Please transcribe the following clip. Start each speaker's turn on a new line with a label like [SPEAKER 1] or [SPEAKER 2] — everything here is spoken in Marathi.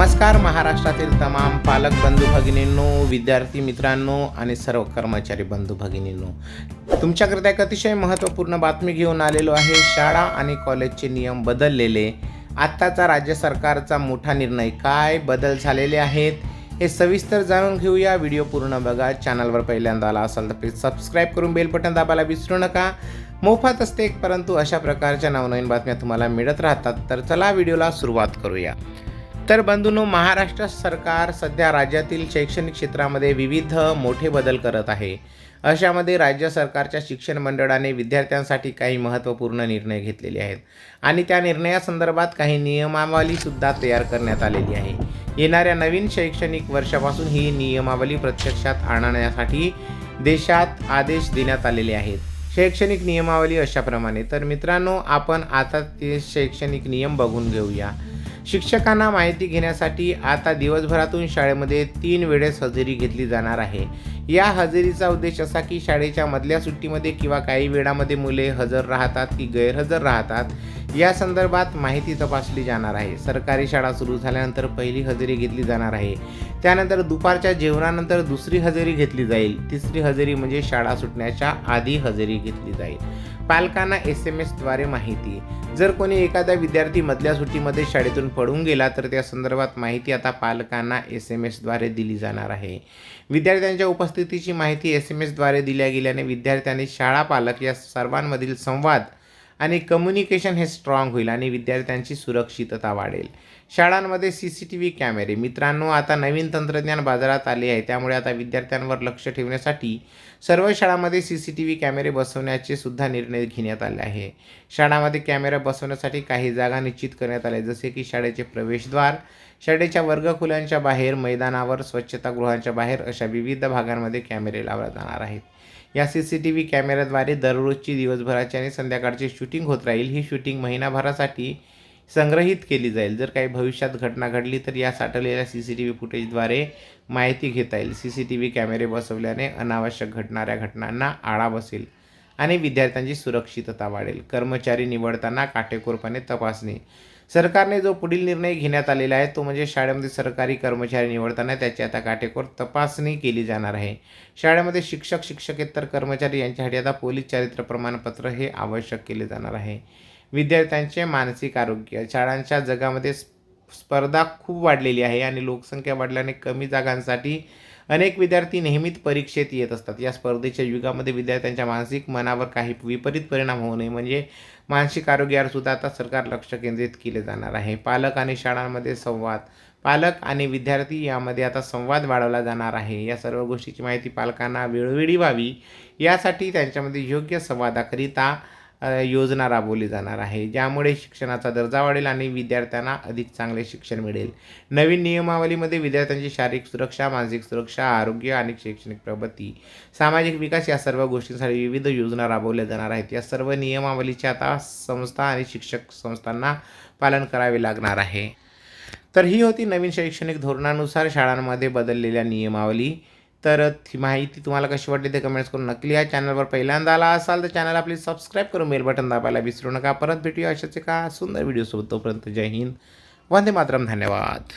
[SPEAKER 1] नमस्कार महाराष्ट्रातील तमाम पालक बंधू भगिनींनो विद्यार्थी मित्रांनो आणि सर्व कर्मचारी बंधू भगिनींनो. तुमच्याकरिता एक अतिशय महत्त्वपूर्ण बातमी घेऊन आलेलो आहे. शाळा आणि कॉलेजचे नियम बदललेले. आत्ताचा राज्य सरकारचा मोठा निर्णय काय? बदल झालेले आहेत. हे सविस्तर जाणून घेऊया. व्हिडिओ पूर्ण बघा. चॅनलवर पहिल्यांदा आला असाल तर प्लीज सबस्क्राईब करून बेल बटन दाबायला विसरू नका. मोफत असते परंतु अशा प्रकारच्या नवनवीन बातम्या तुम्हाला मिळत राहतात. तर चला व्हिडिओला सुरुवात करूया. तर बंधूंनो महाराष्ट्र सरकार सध्या राज्यातील शैक्षणिक क्षेत्रामध्ये विविध मोठे बदल करत आहे. अशामध्ये राज्य सरकारच्या शिक्षण मंडळाने विद्यार्थ्यांसाठी काही महत्त्वपूर्ण निर्णय घेतलेले आहेत आणि त्या निर्णयासंदर्भात काही नियमावलीसुद्धा तयार करण्यात आलेली आहे. येणाऱ्या नवीन शैक्षणिक वर्षापासून ही नियमावली प्रत्यक्षात आणण्यासाठी देशात आदेश देण्यात आलेले आहेत. शैक्षणिक नियमावली अशाप्रमाणे तर मित्रांनो आपण आता ते शैक्षणिक नियम बघून घेऊया. शिक्षकांना माहिती घेण्यासाठी आता दिवसभरातून शाळेमध्ये तीन वेळेस हजेरी घेतली जाणार आहे. या हजेरीचा उद्देश असा की शाळेच्या मधल्या सुट्टीमध्ये किंवा काही वेळामध्ये मुले हजर राहतात की गैरहजर राहतात. या संदर्भात माहिती तपासली जाणार आहे. सरकारी शाळा सुरू झाल्यानंतर पहिली हजेरी घेतली जाणार आहे. त्यानंतर दुपारच्या जेवणानंतर दुसरी हजेरी घेतली जाईल. तिसरी हजेरी म्हणजे शाळा सुटण्याच्या आधी हजेरी घेतली जाईल. पालकांना एस एम एसद्वारे माहिती. जर कोणी एखादा विद्यार्थी मधल्या सुट्टीमध्ये शाळेतून पडून गेला तर त्या संदर्भात माहिती आता पालकांना एस एम एसद्वारे दिली जाणार आहे. विद्यार्थ्यांच्या उपस्थितीची माहिती एस एम एसद्वारे दिल्या गेल्याने विद्यार्थ्यांनी शाळा पालक या सर्वांमधील संवाद आणि कम्युनिकेशन हे स्ट्रॉंग होईल आणि विद्यार्थ्यांची सुरक्षितता वाढेल. शाळांमध्ये सी सी टी व्ही कॅमेरे मित्रांनो आता नवीन तंत्रज्ञान बाजारात आले आहे. त्यामुळे आता विद्यार्थ्यांवर लक्ष ठेवण्यासाठी सर्व शाळांमध्ये सी सी टी व्ही कॅमेरे बसवण्याचे सुद्धा निर्णय घेण्यात आले आहे. शाळांमध्ये कॅमेरा बसवण्यासाठी काही जागा निश्चित करण्यात आल्या जसे की शाळेचे प्रवेशद्वार शाळेच्या वर्गखुल्यांच्या बाहेर मैदानावर स्वच्छतागृहांच्या बाहेर अशा विविध भागांमध्ये कॅमेरे लावले जाणार आहेत. या सी सी टी व्ही कॅमेऱ्याद्वारे दररोजची दिवसभराची आणि संध्याकाळची शूटिंग होत राहील. ही शूटिंग महिनाभरासाठी संग्रहित केली जाईल. जर काही भविष्यात घटना घडली तर या साठवलेल्या सी सी टी व्ही फुटेजद्वारे माहिती घेता येईल. सी सी टी व्ही कॅमेरे बसवल्याने अनावश्यक घडणाऱ्या घटनांना आळा बसेल आणि विद्यार्थ्यांची सुरक्षितता वाढेल. कर्मचारी निवडताना काटेकोरपणे तपासणी सरकारने जो पुढील निर्णय घेण्यात आलेला आहे तो म्हणजे शाळेमध्ये सरकारी कर्मचारी निवडताना त्याची आता काटेकोर तपासणी केली जाणार आहे. शाळेमध्ये शिक्षक शिक्षकेतर कर्मचारी यांच्यासाठी आता पोलीस चारित्र प्रमाणपत्र हे आवश्यक केले जाणार आहे. विद्यार्थ्यांचे मानसिक आरोग्य शाळांच्या जगामध्ये स्पर्धा खूप वाढलेली आहे आणि लोकसंख्या वाढल्याने कमी जागांसाठी अनेक विद्यार्थी नेहमीच परीक्षेत येत असतात. या स्पर्धेच्या युगामध्ये विद्यार्थ्यांच्या मानसिक मनावर काही विपरीत परिणाम होऊ नये. म्हणजे मानसिक आरोग्यावर सुद्धा आता सरकार लक्ष केंद्रित केले जाणार आहे. पालक आणि शाळांमध्ये संवाद. पालक आणि विद्यार्थी यामध्ये आता संवाद वाढवला जाणार आहे. या सर्व गोष्टीची माहिती पालकांना वेळोवेळी व्हावी. यासाठी त्यांच्यामध्ये योग्य संवादाकरिता योजना राबवली जाणार आहे ज्यामुळे शिक्षणाचा दर्जा वाढेल आणि विद्यार्थ्यांना अधिक चांगले शिक्षण मिळेल. नवीन नियमावलीमध्ये विद्यार्थ्यांची शारीरिक सुरक्षा मानसिक सुरक्षा आरोग्य आणि शैक्षणिक प्रगती सामाजिक विकास या सर्व गोष्टींसाठी विविध योजना राबवल्या जाणार आहेत. या सर्व नियमावलीचे आता संस्था आणि शिक्षक संस्थांना पालन करावे लागणार आहे. तर ही होती नवीन शैक्षणिक धोरणानुसार शाळांमध्ये बदललेल्या नियमावली. तर ही माहिती तुम्हाला कशी वाटली ते कमेंट्स करून नक्की या चॅनलवर पहिल्यांदा आला असाल तर चॅनलला प्लीज सबस्क्राईब करून बेल बटन दाबायला विसरू नका. परत भेटूया अशाच एका सुंदर व्हिडिओसोबत तोपर्यंत जय हिंद. वंदे मातरम. धन्यवाद.